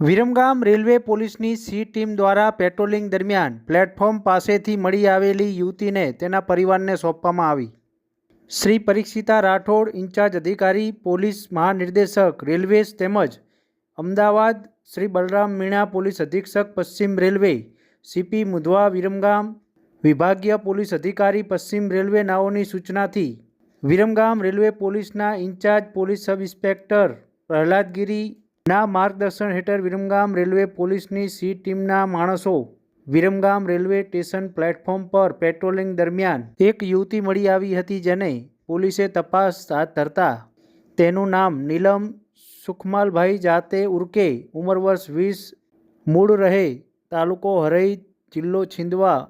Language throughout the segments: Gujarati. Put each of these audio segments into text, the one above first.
વિરમગામ રેલવે પોલીસની સી ટીમ દ્વારા પેટ્રોલિંગ દરમિયાન પ્લેટફોર્મ પાસેથી મળી આવેલી યુવતીને તેના પરિવારને સોંપવામાં આવી. શ્રી પરીક્ષિતા રાઠોડ, ઇન્ચાર્જ અધિકારી, પોલીસ મહાનિર્દેશક રેલવેઝ તેમજ અમદાવાદ શ્રી બલરામ મીણા પોલીસ અધિક્ષક, પશ્ચિમ રેલવે, સીપી મુધવા વિરમગામ, વિભાગીય પોલીસ અધિકારી, પશ્ચિમ રેલવે નાઓની સૂચનાથી વિરમગામ રેલવે પોલીસના incharge police sub inspector Prahladgiri ના માર્ગદર્શન હેઠળ વિરમગામ રેલવે પોલીસની સી ટીમના માણસો વિરમગામ રેલવે સ્ટેશન પ્લેટફોર્મ પર પેટ્રોલિંગ દરમિયાન એક યુવતી મળી આવી હતી જેને પોલીસે તપાસ હાથ ધરતા તેનું નામ નીલમ સુખમાલભાઈ જાતે ઉર્કે ઉંમર વર્ષ વીસ, મૂળ રહે તાલુકો હરઈ જિલ્લો છિંદવા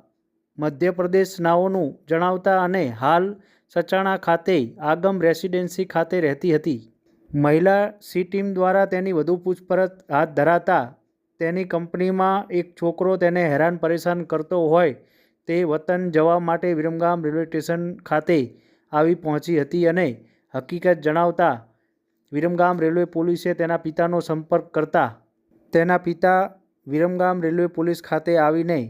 મધ્યપ્રદેશ નાઓનું જણાવતા અને હાલ સચાણા ખાતે આગમ રેસિડેન્સી ખાતે રહેતી હતી. મહિલા સી ટીમ દ્વારા તેની વધુ પૂછપરછ હાથ ધરાતા તેની કંપનીમાં એક છોકરો તેને હેરાન પરેશાન કરતો હોય તે વતન જવા માટે વિરમગામ રેલવે સ્ટેશન ખાતે આવી પહોંચી હતી અને હકીકત જણાવતા વિરમગામ રેલવે પોલીસે તેના પિતાનો સંપર્ક કરતા તેના પિતા વિરમગામ રેલવે પોલીસ ખાતે આવીને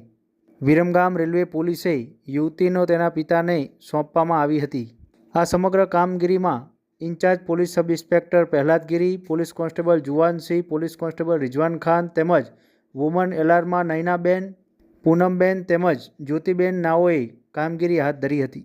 વિરમગામ રેલવે પોલીસે યુવતીનો તેના પિતાને સોંપવામાં આવી હતી. આ સમગ્ર કામગીરીમાં incharge police sub inspector Prahladgiri police constable Juvansinh, police constable Rizwan Khan તેમજ વુમન એલાર્મા નયનાબેન પૂનમબેન તેમજ જ્યોતિબેન નાઓએ કામગીરી હાથ ધરી હતી.